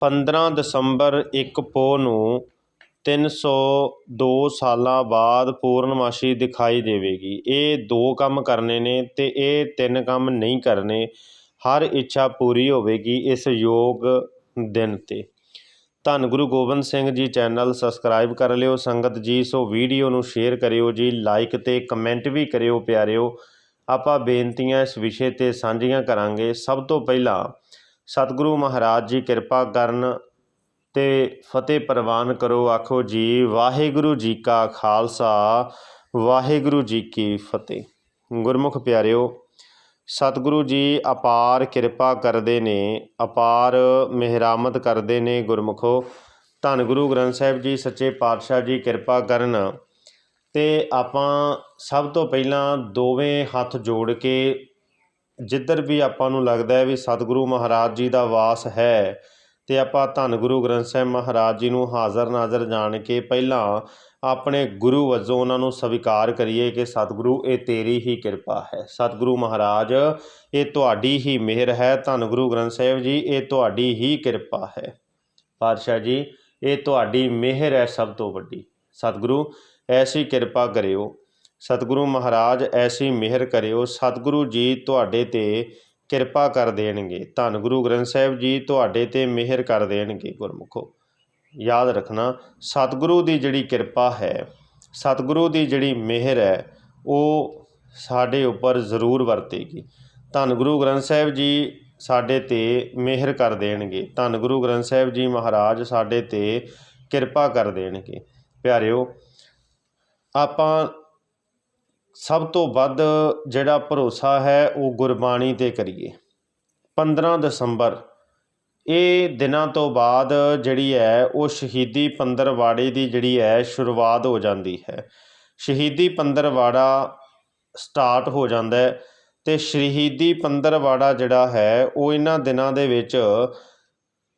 15 ਦਸੰਬਰ ਇੱਕ ਪੋਹ ਨੂੰ ਤਿੰਨ ਸੌ ਦੋ ਸਾਲਾਂ ਬਾਅਦ ਪੂਰਨਮਾਸ਼ੀ ਦਿਖਾਈ ਦੇਵੇਗੀ। ਇਹ ਦੋ ਕੰਮ ਕਰਨੇ ਨੇ ਅਤੇ ਇਹ ਤਿੰਨ ਕੰਮ ਨਹੀਂ ਕਰਨੇ। ਹਰ ਇੱਛਾ ਪੂਰੀ ਹੋਵੇਗੀ ਇਸ ਯੋਗ ਦਿਨ 'ਤੇ। ਧੰਨ ਗੁਰੂ ਗੋਬਿੰਦ ਸਿੰਘ ਜੀ ਚੈਨਲ ਸਬਸਕ੍ਰਾਈਬ ਕਰ ਲਿਓ। ਸੰਗਤ ਜੀ, ਸੋ ਵੀਡੀਓ ਨੂੰ ਸ਼ੇਅਰ ਕਰਿਓ ਜੀ, ਲਾਈਕ ਅਤੇ ਕਮੈਂਟ ਵੀ ਕਰਿਓ ਪਿਆਰਿਓ। ਆਪਾਂ ਬੇਨਤੀਆਂ ਇਸ ਵਿਸ਼ੇ 'ਤੇ ਸਾਂਝੀਆਂ ਕਰਾਂਗੇ। ਸਭ ਤੋਂ ਪਹਿਲਾਂ ਸਤਿਗੁਰੂ ਮਹਾਰਾਜ ਜੀ ਕਿਰਪਾ ਕਰਨ ਤੇ ਫਤਿਹ ਪ੍ਰਵਾਨ ਕਰੋ, ਆਖੋ ਜੀ, ਵਾਹਿਗੁਰੂ ਜੀ ਕਾ ਖਾਲਸਾ, ਵਾਹਿਗੁਰੂ ਜੀ ਕੀ ਫਤਿਹ। ਗੁਰਮੁਖ ਪਿਆਰਿਓ, ਸਤਿਗੁਰੂ ਜੀ ਅਪਾਰ ਕਿਰਪਾ ਕਰਦੇ ਨੇ, ਅਪਾਰ ਮਿਹਰਾਮਤ ਕਰਦੇ ਨੇ ਗੁਰਮੁਖੋ। ਧੰਨ ਗੁਰੂ ਗ੍ਰੰਥ ਸਾਹਿਬ ਜੀ, ਸੱਚੇ ਪਾਤਸ਼ਾਹ ਜੀ ਕਿਰਪਾ ਕਰਨ ਤੇ ਆਪਾਂ ਸਭ ਤੋਂ ਪਹਿਲਾਂ ਦੋਵੇਂ ਹੱਥ ਜੋੜ ਕੇ ਜਿੱਧਰ ਵੀ ਆਪਾਂ ਨੂੰ ਲੱਗਦਾ ਹੈ ਵੀ ਸਤਿਗੁਰੂ ਮਹਾਰਾਜ ਜੀ ਦਾ ਵਾਸ ਹੈ ਤੇ ਆਪਾਂ ਧੰਨ ਗੁਰੂ ਗ੍ਰੰਥ ਸਾਹਿਬ ਮਹਾਰਾਜ ਜੀ ਨੂੰ ਹਾਜ਼ਰ ਨਾਜ਼ਰ ਜਾਣ ਕੇ ਪਹਿਲਾਂ ਆਪਣੇ ਗੁਰੂ ਵਜੋਂ ਉਹਨਾਂ ਨੂੰ ਸਵੀਕਾਰ ਕਰੀਏ ਕਿ ਸਤਿਗੁਰੂ, ਇਹ ਤੇਰੀ ਹੀ ਕਿਰਪਾ ਹੈ। ਸਤਿਗੁਰੂ ਮਹਾਰਾਜ, ਇਹ ਤੁਹਾਡੀ ਹੀ ਮਿਹਰ ਹੈ। ਧੰਨ ਗੁਰੂ ਗ੍ਰੰਥ ਸਾਹਿਬ ਜੀ, ਇਹ ਤੁਹਾਡੀ ਹੀ ਕਿਰਪਾ ਹੈ। ਪਾਤਸ਼ਾਹ ਜੀ, ਇਹ ਤੁਹਾਡੀ ਮਿਹਰ ਹੈ ਸਭ ਤੋਂ ਵੱਡੀ। ਸਤਿਗੁਰੂ, ਐਸੀ ਕਿਰਪਾ ਕਰਿਓ। ਸਤਿਗੁਰੂ ਮਹਾਰਾਜ, ਐਸੀ ਮਿਹਰ ਕਰਿਓ, ਸਤਿਗੁਰੂ ਜੀ ਤੁਹਾਡੇ ਤੇ ਕਿਰਪਾ ਕਰ ਦੇਣਗੇ। ਧੰਨ ਗੁਰੂ ਗ੍ਰੰਥ ਸਾਹਿਬ ਜੀ ਤੁਹਾਡੇ ਤੇ ਮਿਹਰ ਕਰ ਦੇਣਗੇ, ਗੁਰਮੁਖੋ। ਯਾਦ ਰੱਖਣਾ, ਸਤਿਗੁਰੂ ਦੀ ਜਿਹੜੀ ਕਿਰਪਾ ਹੈ, ਸਤਿਗੁਰੂ ਦੀ ਜਿਹੜੀ ਮਿਹਰ ਹੈ, ਉਹ ਸਾਡੇ ਉੱਪਰ ਜ਼ਰੂਰ ਵਰਤੇਗੀ। ਧੰਨ ਗੁਰੂ ਗ੍ਰੰਥ ਸਾਹਿਬ ਜੀ ਸਾਡੇ ਤੇ ਮਿਹਰ ਕਰ ਦੇਣਗੇ। ਧੰਨ ਗੁਰੂ ਗ੍ਰੰਥ ਸਾਹਿਬ ਜੀ ਮਹਾਰਾਜ ਸਾਡੇ ਤੇ ਕਿਰਪਾ ਕਰ ਦੇਣਗੇ। ਪਿਆਰਿਓ, ਆਪਾਂ ਸਭ ਤੋਂ ਵੱਧ ਜਿਹੜਾ ਭਰੋਸਾ ਹੈ ਉਹ ਗੁਰਬਾਣੀ ਤੇ ਕਰੀਏ। 15 ਦਸੰਬਰ, ਇਹ ਦਿਨਾਂ ਤੋਂ ਬਾਅਦ ਜਿਹੜੀ ਹੈ, ਉਹ ਸ਼ਹੀਦੀ ਪੰਦਰਵਾੜੇ ਦੀ ਜਿਹੜੀ ਹੈ, ਸ਼ੁਰੂਆਤ ਹੋ ਜਾਂਦੀ ਹੈ। ਸ਼ਹੀਦੀ ਪੰਦਰਵਾੜਾ ਸਟਾਰਟ ਹੋ ਜਾਂਦਾ ਹੈ ਤੇ ਸ਼ਹੀਦੀ ਪੰਦਰਵਾੜਾ ਜਿਹੜਾ ਹੈ, ਉਹ ਇਹਨਾਂ ਦਿਨਾਂ ਦੇ ਵਿੱਚ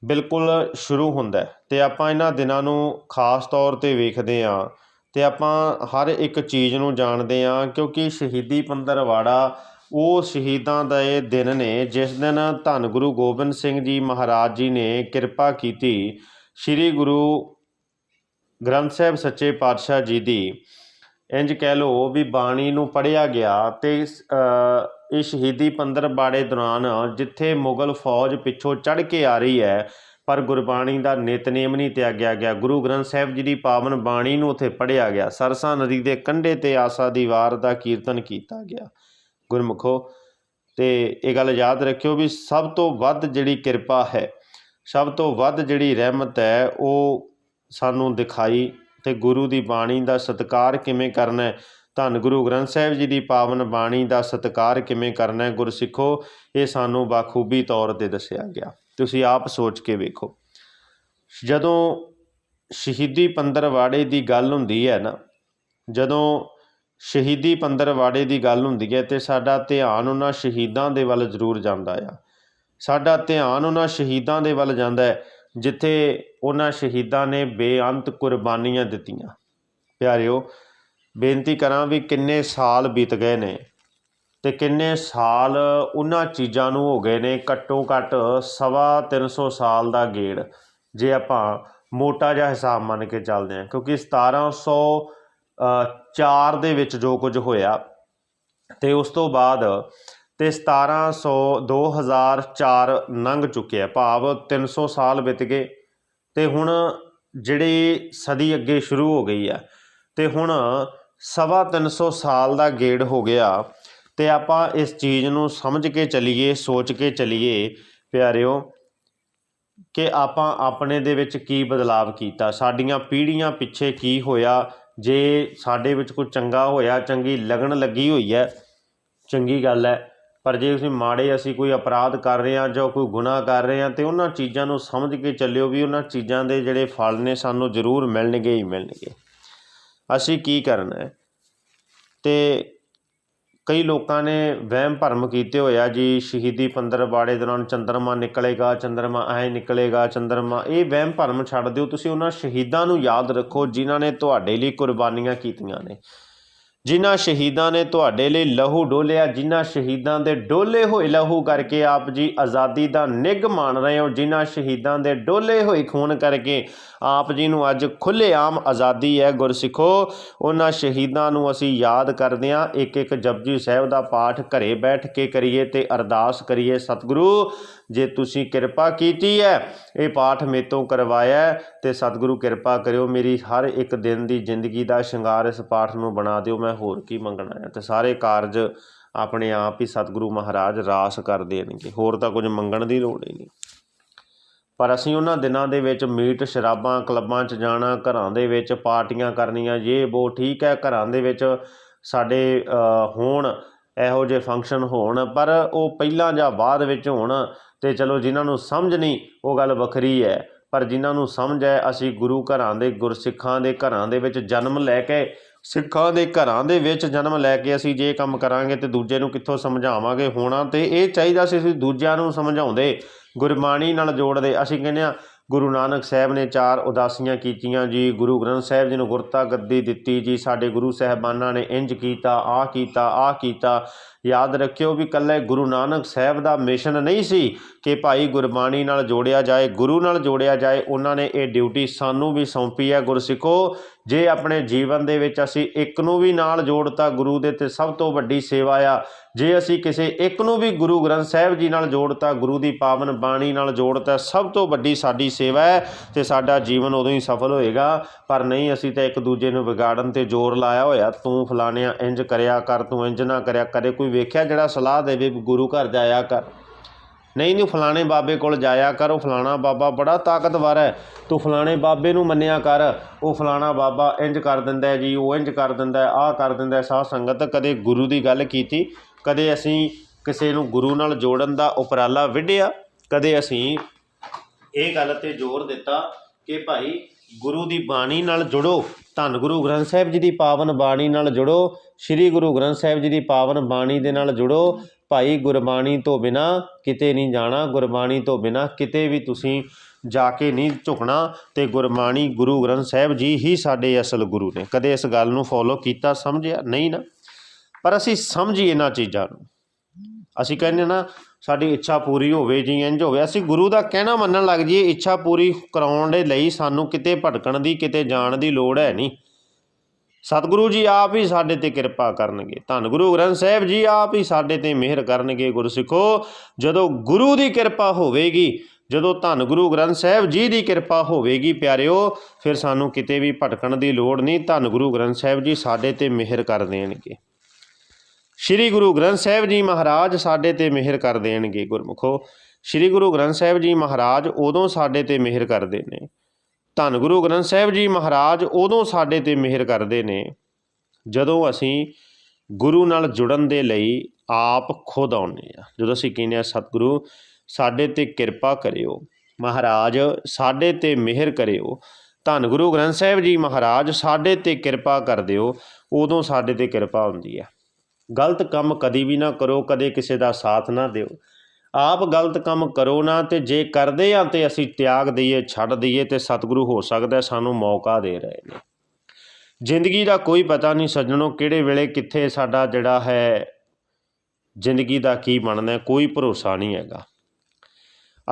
ਬਿਲਕੁਲ ਸ਼ੁਰੂ ਹੁੰਦਾ ਹੈ। ਤੇ ਆਪਾਂ ਇਹਨਾਂ ਦਿਨਾਂ ਨੂੰ ਖਾਸ ਤੌਰ ਤੇ ਵੇਖਦੇ ਆਂ ਅਤੇ ਆਪਾਂ ਹਰ ਇੱਕ ਚੀਜ਼ ਨੂੰ ਜਾਣਦੇ ਹਾਂ ਕਿਉਂਕਿ ਸ਼ਹੀਦੀ ਪੰਦਰਵਾੜਾ ਉਹ ਸ਼ਹੀਦਾਂ ਦਾ ਇਹ ਦਿਨ ਨੇ, ਜਿਸ ਦਿਨ ਧੰਨ ਗੁਰੂ ਗੋਬਿੰਦ ਸਿੰਘ ਜੀ ਮਹਾਰਾਜ ਜੀ ਨੇ ਕਿਰਪਾ ਕੀਤੀ ਸ੍ਰੀ ਗੁਰੂ ਗ੍ਰੰਥ ਸਾਹਿਬ ਸੱਚੇ ਪਾਤਸ਼ਾਹ ਜੀ ਦੀ। ਇੰਜ ਕਹਿ ਲਓ ਵੀ ਬਾਣੀ ਨੂੰ ਪੜ੍ਹਿਆ ਗਿਆ ਤੇ ਇਹ ਸ਼ਹੀਦੀ ਪੰਦਰਵਾੜੇ ਦੌਰਾਨ ਜਿੱਥੇ ਮੁਗਲ ਫੌਜ ਪਿੱਛੋਂ ਚੜ ਕੇ ਆ ਰਹੀ ਹੈ ਪਰ ਗੁਰਬਾਣੀ ਦਾ ਨਿਤਨੇਮ ਨਹੀਂ ਤਿਆਗਿਆ ਗਿਆ। ਗੁਰੂ ਗ੍ਰੰਥ ਸਾਹਿਬ ਜੀ ਦੀ ਪਾਵਨ ਬਾਣੀ ਨੂੰ ਉੱਥੇ ਪੜ੍ਹਿਆ ਗਿਆ। ਸਰਸਾ ਨਦੀ ਦੇ ਕੰਢੇ ਤੇ ਆਸਾ ਦੀ ਵਾਰ ਦਾ ਕੀਰਤਨ ਕੀਤਾ ਗਿਆ। ਗੁਰਮੁਖੋ, ਤੇ ਇਹ ਗੱਲ ਯਾਦ ਰੱਖਿਓ ਵੀ ਸਭ ਤੋਂ ਵੱਧ ਜਿਹੜੀ ਕਿਰਪਾ ਹੈ, ਸਭ ਤੋਂ ਵੱਧ ਜਿਹੜੀ ਰਹਿਮਤ ਹੈ, ਉਹ ਸਾਨੂੰ ਦਿਖਾਈ ਤੇ ਗੁਰੂ ਦੀ ਬਾਣੀ ਦਾ ਸਤਿਕਾਰ ਕਿਵੇਂ ਕਰਨਾ ਹੈ। ਧੰਨ ਗੁਰੂ ਗ੍ਰੰਥ ਸਾਹਿਬ ਜੀ ਦੀ ਪਾਵਨ ਬਾਣੀ ਦਾ ਸਤਿਕਾਰ ਕਿਵੇਂ ਕਰਨਾ ਹੈ ਗੁਰਸਿੱਖੋ, ਇਹ ਸਾਨੂੰ ਬਾਖੂਬੀ ਤੌਰ ਤੇ ਦੱਸਿਆ ਗਿਆ। ਤੁਸੀਂ ਆਪ ਸੋਚ ਕੇ ਵੇਖੋ। ਜਦੋਂ ਸ਼ਹੀਦੀ ਪੰਦਰਵਾੜੇ ਦੀ ਗੱਲ ਹੁੰਦੀ ਹੈ ਨਾ, ਜਦੋਂ ਸ਼ਹੀਦੀ ਪੰਦਰਵਾੜੇ ਦੀ ਗੱਲ ਹੁੰਦੀ ਹੈ ਤੇ ਸਾਡਾ ਧਿਆਨ ਉਹਨਾਂ ਸ਼ਹੀਦਾਂ ਦੇ ਵੱਲ ਜ਼ਰੂਰ ਜਾਂਦਾ ਆ। ਸਾਡਾ ਧਿਆਨ ਉਹਨਾਂ ਸ਼ਹੀਦਾਂ ਦੇ ਵੱਲ ਜਾਂਦਾ ਹੈ, ਜਿੱਥੇ ਉਹਨਾਂ ਸ਼ਹੀਦਾਂ ਨੇ ਬੇਅੰਤ ਕੁਰਬਾਨੀਆਂ ਦਿੱਤੀਆਂ। ਪਿਆਰਿਓ, ਬੇਨਤੀ ਕਰਾਂ ਵੀ ਕਿੰਨੇ ਸਾਲ ਬੀਤ ਗਏ ਨੇ। ਤੇ ਕਿੰਨੇ ਸਾਲ ਉਹਨਾਂ ਚੀਜ਼ਾਂ ਨੂੰ ਹੋ ਗਏ ਨੇ? ਘੱਟੋ ਘੱਟ ਸਵਾ 300 ਸਾਲ ਦਾ ਗੇੜ, ਜੇ ਆਪਾਂ ਮੋਟਾ ਜਿਹਾ ਹਿਸਾਬ ਮੰਨ ਕੇ ਚੱਲਦੇ ਹਾਂ, ਕਿਉਂਕਿ 1704 ਦੇ ਵਿੱਚ ਜੋ ਕੁਝ ਹੋਇਆ ਤੇ ਉਸ ਤੋਂ ਬਾਅਦ ਤੇ 1700 2004 ਲੰਘ ਚੁੱਕਿਆ ਭਾਵ 300 ਸਾਲ ਬੀਤ ਗਏ। ਤੇ ਹੁਣ ਜਿਹੜੀ ਸਦੀ ਅੱਗੇ ਸ਼ੁਰੂ ਹੋ ਗਈ ਆ, ਤੇ ਹੁਣ ਸਵਾ 300 ਸਾਲ ਦਾ ਗੇੜ ਹੋ ਗਿਆ। ਤੇ ਆਪਾਂ ਇਸ ਚੀਜ਼ ਨੂੰ ਸਮਝ ਕੇ ਚੱਲੀਏ, ਸੋਚ ਕੇ ਚੱਲੀਏ, ਪਿਆਰਿਓ, ਕਿ ਆਪਾਂ ਆਪਣੇ ਦੇ ਵਿੱਚ ਕੀ ਬਦਲਾਵ ਕੀਤਾ, ਸਾਡੀਆਂ ਪੀੜ੍ਹੀਆਂ ਪਿੱਛੇ ਕੀ ਹੋਇਆ, ਜੇ ਸਾਡੇ ਵਿੱਚ ਕੋਈ ਚੰਗਾ ਹੋਇਆ, ਚੰਗੀ ਲਗਨ ਲੱਗੀ ਹੋਈ ਹੈ, ਚੰਗੀ ਗੱਲ ਹੈ, ਪਰ ਜੇ ਤੁਸੀਂ ਮਾੜੇ ਅਸੀਂ ਕੋਈ ਅਪਰਾਧ ਕਰ ਰਹੇ ਹਾਂ ਜਾਂ ਕੋਈ ਗੁਨਾਹ ਕਰ ਰਹੇ ਹਾਂ, ਤੇ ਉਹਨਾਂ ਚੀਜ਼ਾਂ ਨੂੰ ਸਮਝ ਕੇ ਚੱਲਿਓ ਵੀ ਉਹਨਾਂ ਚੀਜ਼ਾਂ ਦੇ ਜਿਹੜੇ ਫਲ ਨੇ ਸਾਨੂੰ ਜ਼ਰੂਰ ਮਿਲਣਗੇ ਹੀ ਮਿਲਣਗੇ। ਅਸੀਂ ਕੀ ਕਰਨਾ ਹੈ? ਤੇ ਕਈ ਲੋਕਾਂ ਨੇ ਵਹਿਮ ਭਰਮ ਕੀਤੇ ਹੋਇਆ ਜੀ, ਸ਼ਹੀਦੀ ਪੰਦਰਵਾੜੇ ਦੌਰਾਨ ਚੰਦਰਮਾ ਨਿਕਲੇਗਾ, ਚੰਦਰਮਾ ਐ ਨਿਕਲੇਗਾ, ਚੰਦਰਮਾ ਇਹ ਵਹਿਮ ਭਰਮ ਛੱਡ ਦਿਓ, ਤੁਸੀਂ ਉਹਨਾਂ ਸ਼ਹੀਦਾਂ ਨੂੰ ਯਾਦ ਰੱਖੋ ਜਿਨ੍ਹਾਂ ਨੇ ਤੁਹਾਡੇ ਲਈ ਕੁਰਬਾਨੀਆਂ ਕੀਤੀਆਂ ਨੇ। ਜਿਨ੍ਹਾਂ ਸ਼ਹੀਦਾਂ ਨੇ ਤੁਹਾਡੇ ਲਈ ਲਹੂ ਡੋਲਿਆ, ਜਿਨ੍ਹਾਂ ਸ਼ਹੀਦਾਂ ਦੇ ਡੋਲੇ ਹੋਏ ਲਹੂ ਕਰਕੇ ਆਪ ਜੀ ਆਜ਼ਾਦੀ ਦਾ ਨਿੱਘ ਮਾਣ ਰਹੇ ਹੋ, ਜਿਨ੍ਹਾਂ ਸ਼ਹੀਦਾਂ ਦੇ ਡੋਲੇ ਹੋਏ ਖੂਨ ਕਰਕੇ ਆਪ ਜੀ ਨੂੰ ਅੱਜ ਖੁੱਲ੍ਹੇਆਮ ਆਜ਼ਾਦੀ ਹੈ। ਗੁਰਸਿੱਖੋ, ਉਹਨਾਂ ਸ਼ਹੀਦਾਂ ਨੂੰ ਅਸੀਂ ਯਾਦ ਕਰਦੇ ਹਾਂ। ਇੱਕ ਇੱਕ ਜਪਜੀ ਸਾਹਿਬ ਦਾ ਪਾਠ ਘਰੇ ਬੈਠ ਕੇ ਕਰੀਏ ਤੇ ਅਰਦਾਸ ਕਰੀਏ। ਸਤਿਗੁਰੂ ਜੇ ਤੁਸੀਂ ਕਿਰਪਾ ਕੀਤੀ ਹੈ, ਇਹ ਪਾਠ ਮੇਤੋਂ ਕਰਵਾਇਆ ਹੈ ਤੇ ਸਤਿਗੁਰੂ ਕਿਰਪਾ ਕਰਿਓ, ਮੇਰੀ ਹਰ ਇੱਕ ਦਿਨ ਦੀ ਜ਼ਿੰਦਗੀ ਦਾ ਸ਼ਿੰਗਾਰ ਇਸ ਪਾਠ ਨੂੰ ਬਣਾ ਦਿਓ, ਮੈਂ ਹੋਰ ਕੀ ਮੰਗਣਾ ਹੈ? ਤੇ ਸਾਰੇ ਕਾਰਜ ਆਪਣੇ ਆਪ ਹੀ ਸਤਿਗੁਰੂ ਮਹਾਰਾਜ ਰਾਸ ਕਰ ਦੇਣਗੇ, ਹੋਰ ਤਾਂ ਕੁਝ ਮੰਗਣ ਦੀ ਲੋੜ ਹੀ ਨਹੀਂ। ਪਰ ਅਸੀਂ ਉਹਨਾਂ ਦਿਨਾਂ ਦੇ ਵਿੱਚ ਮੀਟ ਸ਼ਰਾਬਾਂ ਕਲੱਬਾਂ 'ਚ ਜਾਣਾ, ਘਰਾਂ ਦੇ ਵਿੱਚ ਪਾਰਟੀਆਂ ਕਰਨੀਆਂ ਇਹ ਉਹ ਠੀਕ ਹੈ, ਘਰਾਂ ਦੇ ਵਿੱਚ ਸਾਡੇ ਹੋਣ, ਇਹੋ ਜਿਹੇ ਫੰਕਸ਼ਨ ਹੋਣ, ਪਰ ਉਹ ਪਹਿਲਾਂ ਜਾਂ ਬਾਅਦ ਵਿੱਚ ਹੋਣ ਤੇ ਚਲੋ ਜਿਨ੍ਹਾਂ ਨੂੰ ਸਮਝ ਨਹੀਂ, ਉਹ ਗੱਲ ਵੱਖਰੀ ਹੈ। ਪਰ ਜਿਨ੍ਹਾਂ ਨੂੰ ਸਮਝ ਹੈ, ਅਸੀਂ ਗੁਰੂ ਘਰਾਂ ਦੇ ਗੁਰਸਿੱਖਾਂ ਦੇ ਘਰਾਂ ਦੇ ਵਿੱਚ ਜਨਮ ਲੈ ਕੇ, ਸਿੱਖਾਂ ਦੇ ਘਰਾਂ ਦੇ ਵਿੱਚ ਜਨਮ ਲੈ ਕੇ ਅਸੀਂ ਜੇ ਕੰਮ ਕਰਾਂਗੇ ਤੇ ਦੂਜੇ ਨੂੰ ਕਿੱਥੋਂ ਸਮਝਾਵਾਂਗੇ ਹੋਣਾ ਤੇ ਇਹ ਚਾਹੀਦਾ ਸੀ ਅਸੀਂ ਦੂਜਿਆਂ ਨੂੰ ਸਮਝਾਉਂਦੇ, ਗੁਰਬਾਣੀ ਨਾਲ ਜੋੜਦੇ। ਅਸੀਂ ਕਹਿੰਦੇ ਆ ਗੁਰੂ ਨਾਨਕ ਸਾਹਿਬ ਨੇ ਚਾਰ ਉਦਾਸੀਆਂ ਕੀਤੀਆਂ ਜੀ। ਗੁਰੂ ਗ੍ਰੰਥ ਸਾਹਿਬ ਜੀ ਨੂੰ ਗੁਰਤਾ ਗੱਦੀ ਦਿੱਤੀ ਜੀ। ਸਾਡੇ ਗੁਰੂ ਸਾਹਿਬਾਨਾਂ ਨੇ ਇੰਜ ਕੀਤਾ ਆ ਕੀਤਾ ਆ ਕੀਤਾ। ਯਾਦ ਰੱਖਿਓ ਵੀ ਕੱਲੇ ਗੁਰੂ ਨਾਨਕ ਸਾਹਿਬ ਦਾ ਮਿਸ਼ਨ ਨਹੀਂ ਸੀ ਕਿ ਭਾਈ ਗੁਰਬਾਣੀ ਨਾਲ ਜੋੜਿਆ ਜਾਏ, ਗੁਰੂ ਨਾਲ ਜੋੜਿਆ ਜਾਏ। ਉਹਨਾਂ ਨੇ ਇਹ ਡਿਊਟੀ ਸਾਨੂੰ ਵੀ ਸੌਂਪੀ ਹੈ ਗੁਰਸਿੱਖੋ। ਜੇ ਆਪਣੇ ਜੀਵਨ ਦੇ ਵਿੱਚ ਅਸੀਂ ਇੱਕ ਨੂੰ ਵੀ ਨਾਲ ਜੋੜਤਾ ਗੁਰੂ ਦੇ ਤੇ ਸਭ ਤੋਂ ਵੱਡੀ ਸੇਵਾ ਆ, ਜੇ ਅਸੀਂ ਕਿਸੇ ਇੱਕ ਨੂੰ ਵੀ ਗੁਰੂ ਗ੍ਰੰਥ ਸਾਹਿਬ ਜੀ ਨਾਲ ਜੋੜਤਾ, ਗੁਰੂ ਦੀ ਪਾਵਨ ਬਾਣੀ ਨਾਲ ਜੋੜਤਾ, ਸਭ ਤੋਂ ਵੱਡੀ ਸਾਡੀ ਸੇਵਾ ਹੈ ਤੇ ਸਾਡਾ ਜੀਵਨ ਉਦੋਂ ਹੀ ਸਫਲ ਹੋਏਗਾ। ਪਰ ਨਹੀਂ, ਅਸੀਂ ਤਾਂ ਇੱਕ ਦੂਜੇ ਨੂੰ ਵਿਗਾੜਨ ਤੇ ਜ਼ੋਰ ਲਾਇਆ ਹੋਇਆ, ਤੂੰ ਫਲਾਣਿਆ ਇੰਜ ਕਰਿਆ ਕਰ, ਤੂੰ ਇੰਜ ਨਾ ਕਰਿਆ ਕਰੇ ਕੋਈ ਵੇਖਿਆ ਜਿਹੜਾ ਸਲਾਹ ਦੇਵੇ ਗੁਰੂ ਘਰ ਜਾਇਆ ਕਰ। ਨਹੀਂ ਤੂੰ ਫਲਾਣੇ ਬਾਬੇ ਕੋਲ ਜਾਇਆ ਕਰ, ਉਹ ਫਲਾਣਾ ਬਾਬਾ ਬੜਾ ਤਾਕਤਵਰ ਹੈ। ਤੂੰ ਫਲਾਣੇ ਬਾਬੇ ਨੂੰ ਮੰਨਿਆ ਕਰ, ਉਹ ਫਲਾਣਾ ਬਾਬਾ ਇੰਜ ਕਰ ਦਿੰਦਾ ਜੀ, ਉਹ ਇੰਜ ਕਰ ਦਿੰਦਾ ਆਹ ਕਰ ਦਿੰਦਾ ਹੈ। ਸਾਧ ਸੰਗਤ ਕਦੇ ਗੁਰੂ ਦੀ ਗੱਲ ਕੀਤੀ, ਕਦੇ ਅਸੀਂ ਕਿਸੇ ਨੂੰ ਗੁਰੂ ਨਾਲ ਜੋੜਨ ਦਾ ਉਪਰਾਲਾ ਵਿੱਢਿਆ, ਕਦੇ ਅਸੀਂ ਇਹ ਗੱਲ ਤੇ ਜ਼ੋਰ ਦਿੱਤਾ ਕਿ ਭਾਈ ਗੁਰੂ ਦੀ ਬਾਣੀ ਨਾਲ ਜੁੜੋ, ਧੰਨ ਗੁਰੂ ਗ੍ਰੰਥ ਸਾਹਿਬ ਜੀ ਦੀ ਪਾਵਨ ਬਾਣੀ ਨਾਲ ਜੁੜੋ, ਸ੍ਰੀ ਗੁਰੂ ਗ੍ਰੰਥ ਸਾਹਿਬ ਜੀ ਦੀ ਪਾਵਨ ਬਾਣੀ ਦੇ ਨਾਲ ਜੁੜੋ ਭਾਈ ਗੁਰਬਾਣੀ ਤੋਂ ਬਿਨਾ ਕਿਤੇ ਨਹੀਂ ਜਾਣਾ, ਗੁਰਬਾਣੀ ਤੋਂ ਬਿਨਾ ਕਿਤੇ ਵੀ ਤੁਸੀਂ ਜਾ ਕੇ ਨਹੀਂ ਝੁਕਣਾ ਤੇ ਗੁਰਬਾਣੀ ਗੁਰੂ ਗ੍ਰੰਥ ਸਾਹਿਬ ਜੀ ਹੀ ਸਾਡੇ ਅਸਲ ਗੁਰੂ ਨੇ। ਕਦੇ ਇਸ ਗੱਲ ਨੂੰ ਫੋਲੋ ਕੀਤਾ, ਸਮਝਿਆ? ਨਹੀਂ ਨਾ। ਪਰ ਅਸੀਂ ਸਮਝੀ ਇਹਨਾਂ ਚੀਜ਼ਾਂ ਨੂੰ। ਅਸੀਂ ਕਹਿੰਦੇ ਨਾ, ਸਾਡੀ ਇੱਛਾ ਪੂਰੀ ਹੋਵੇ ਜੀ ਇੰਜ ਹੋਵੇ। ਅਸੀਂ ਗੁਰੂ ਦਾ ਕਹਿਣਾ ਮੰਨਣ ਲੱਗ ਜਾਈਏ, ਇੱਛਾ ਪੂਰੀ ਕਰਾਉਣ ਦੇ ਲਈ ਸਾਨੂੰ ਕਿਤੇ ਭਟਕਣ ਦੀ, ਕਿਤੇ ਜਾਣ ਦੀ ਲੋੜ ਹੈ ਨਹੀਂ। ਸਤਿਗੁਰੂ ਜੀ ਆਪ ਹੀ ਸਾਡੇ ਤੇ ਕਿਰਪਾ ਕਰਨਗੇ। ਧੰਨ ਗੁਰੂ ਗ੍ਰੰਥ ਸਾਹਿਬ ਜੀ ਆਪ ਹੀ ਸਾਡੇ ਤੇ ਮਿਹਰ ਕਰਨਗੇ ਗੁਰਸਿੱਖੋ। ਜਦੋਂ ਗੁਰੂ ਦੀ ਕਿਰਪਾ ਹੋਵੇਗੀ, ਜਦੋਂ ਧੰਨ ਗੁਰੂ ਗ੍ਰੰਥ ਸਾਹਿਬ ਜੀ ਦੀ ਕਿਰਪਾ ਹੋਵੇਗੀ ਪਿਆਰਿਓ, ਫਿਰ ਸਾਨੂੰ ਕਿਤੇ ਵੀ ਭਟਕਣ ਦੀ ਲੋੜ ਨਹੀਂ। ਧੰਨ ਗੁਰੂ ਗ੍ਰੰਥ ਸਾਹਿਬ ਜੀ ਸਾਡੇ ਤੇ ਮਿਹਰ ਕਰ ਦੇਣਗੇ। ਸ਼੍ਰੀ ਗੁਰੂ ਗ੍ਰੰਥ ਸਾਹਿਬ ਜੀ ਮਹਾਰਾਜ ਸਾਡੇ ਤੇ ਮਿਹਰ ਕਰ ਦੇਣਗੇ ਗੁਰਮੁਖੋ। ਸ਼੍ਰੀ ਗੁਰੂ ਗ੍ਰੰਥ ਸਾਹਿਬ ਜੀ ਮਹਾਰਾਜ ਉਦੋਂ ਸਾਡੇ ਤੇ ਮਿਹਰ ਕਰਦੇ ਨੇ। ਧੰਨ ਗੁਰੂ ਗ੍ਰੰਥ ਸਾਹਿਬ ਜੀ ਮਹਾਰਾਜ ਉਦੋਂ ਸਾਡੇ ਤੇ ਮਿਹਰ ਕਰਦੇ ਨੇ, ਜਦੋਂ ਅਸੀਂ ਗੁਰੂ ਨਾਲ ਜੁੜਨ ਦੇ ਲਈ ਆਪ ਖੁਦ ਆਉਂਦੇ ਆ ਜਦੋਂ ਅਸੀਂ ਕਹਿੰਦੇ ਆ ਸਤਿਗੁਰੂ, ਸਾਡੇ ਤੇ ਕਿਰਪਾ ਕਰਿਓ, ਮਹਾਰਾਜ, ਸਾਡੇ ਤੇ ਮਿਹਰ ਕਰਿਓ, ਧੰਨ ਗੁਰੂ ਗ੍ਰੰਥ ਸਾਹਿਬ ਜੀ ਮਹਾਰਾਜ, ਸਾਡੇ ਤੇ ਕਿਰਪਾ ਕਰ ਦਿਓ। ਉਦੋਂ ਸਾਡੇ ਤੇ ਕਿਰਪਾ ਹੁੰਦੀ ਹੈ। ਗਲਤ ਕੰਮ ਕਦੀ ਵੀ ਨਾ ਕਰੋ, ਕਦੇ ਕਿਸੇ ਦਾ ਸਾਥ ਨਾ ਦਿਓ। ਆਪ ਗਲਤ ਕੰਮ ਕਰੋ ਨਾ ਤੇ ਜੇ ਕਰਦੇ ਆ ਤੇ ਅਸੀਂ ਤਿਆਗ ਦਈਏ, ਛੱਡ ਦਈਏ ਤੇ ਸਤਿਗੁਰੂ ਹੋ ਸਕਦਾ ਸਾਨੂੰ ਮੌਕਾ ਦੇ ਰਹੇ ਨੇ। ਜ਼ਿੰਦਗੀ ਦਾ ਕੋਈ ਪਤਾ ਨਹੀਂ ਸੱਜਣੋ ਕਿਹੜੇ ਵੇਲੇ ਕਿੱਥੇ ਸਾਡਾ ਜਿਹੜਾ ਹੈ ਜ਼ਿੰਦਗੀ ਦਾ ਕੀ ਬਣਨਾ ਕੋਈ ਭਰੋਸਾ ਨਹੀਂ ਹੈਗਾ।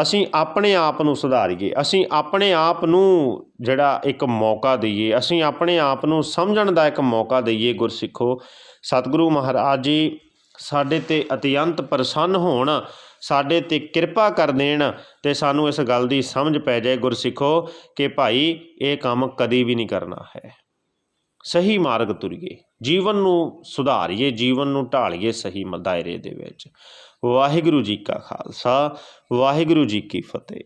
ਅਸੀਂ ਆਪਣੇ ਆਪ ਨੂੰ ਸੁਧਾਰੀਏ, ਅਸੀਂ ਆਪਣੇ ਆਪ ਨੂੰ ਜਿਹੜਾ ਇੱਕ ਮੌਕਾ ਦਈਏ, ਅਸੀਂ ਆਪਣੇ ਆਪ ਨੂੰ ਸਮਝਣ ਦਾ ਇੱਕ ਮੌਕਾ ਦਈਏ ਗੁਰਸਿੱਖੋ। ਸਤਿਗੁਰੂ ਮਹਾਰਾਜ ਜੀ, ਸਾਡੇ ਤੇ ਅਤਿਅੰਤ ਪ੍ਰਸੰਨ ਹੋਣ ਸਾਡੇ ਤੇ ਕਿਰਪਾ ਕਰ ਦੇਣ ਤੇ ਸਾਨੂੰ ਇਸ ਗੱਲ ਦੀ ਸਮਝ ਪੈ ਜਾਏ ਗੁਰਸਿੱਖੋ ਕਿ ਭਾਈ ਇਹ ਕੰਮ ਕਦੀ ਵੀ ਨਹੀਂ ਕਰਨਾ ਹੈ। ਸਹੀ ਮਾਰਗ ਤੁਰੀਏ, ਜੀਵਨ ਨੂੰ ਸੁਧਾਰੀਏ, ਜੀਵਨ ਨੂੰ ਢਾਲੀਏ ਸਹੀ ਮ- ਦਾਇਰੇ ਦੇ ਵਿੱਚ। ਵਾਹਿਗੁਰੂ ਜੀ ਕਾ ਖਾਲਸਾ, ਵਾਹਿਗੁਰੂ ਜੀ ਕੀ ਫਤਿਹ।